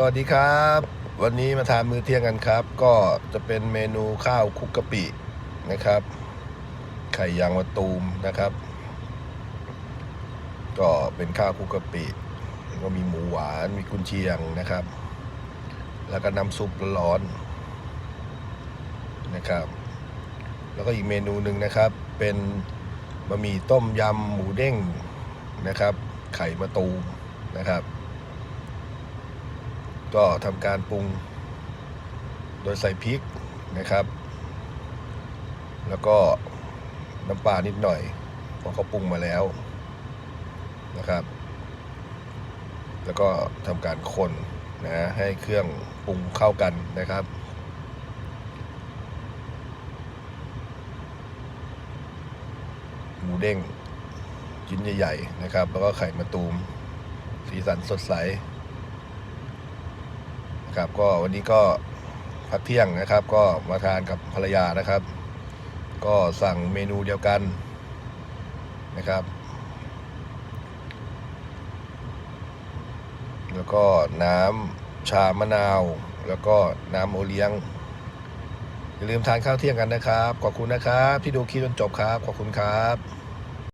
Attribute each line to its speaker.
Speaker 1: สวัสดีครับ วันนี้มาทานมื้อเที่ยงกันครับ ก็จะเป็นเมนูข้าวคุกกะปินะครับ ไข่ยางมะตูมนะครับ ก็เป็นข้าวคุกกะปิก็มีหมูหวานมีกุนเชียงนะครับ แล้วก็น้ำซุปร้อนนะครับ แล้วก็อีกเมนูหนึ่งนะครับ เป็นบะหมี่ต้มยำหมูเด้งนะครับ ไข่มะตูมนะครับ ก็ทำการปรุงโดยใส่พริกนะครับ แล้วก็น้ำปลานิดหน่อยเพราะเขาปรุงมาแล้วนะครับ แล้วก็ทำการคนนะให้เครื่องปรุงเข้ากันนะครับ หมูเด้งชิ้นใหญ่ ๆ นะครับ แล้วก็ไข่มะตูม สีสันสดใส ครับก็วันนี้ก็พักเที่ยงนะครับ ก็มาทานกับภรรยานะครับ ก็สั่งเมนูเดียวกันนะครับ แล้วก็น้ำชามะนาว แล้วก็น้ำโอเลี้ยงอย่าลืมทานข้าวเที่ยงกันนะครับ ขอบคุณนะครับ ที่ดูคลิปจนจบครับ ขอบคุณครับ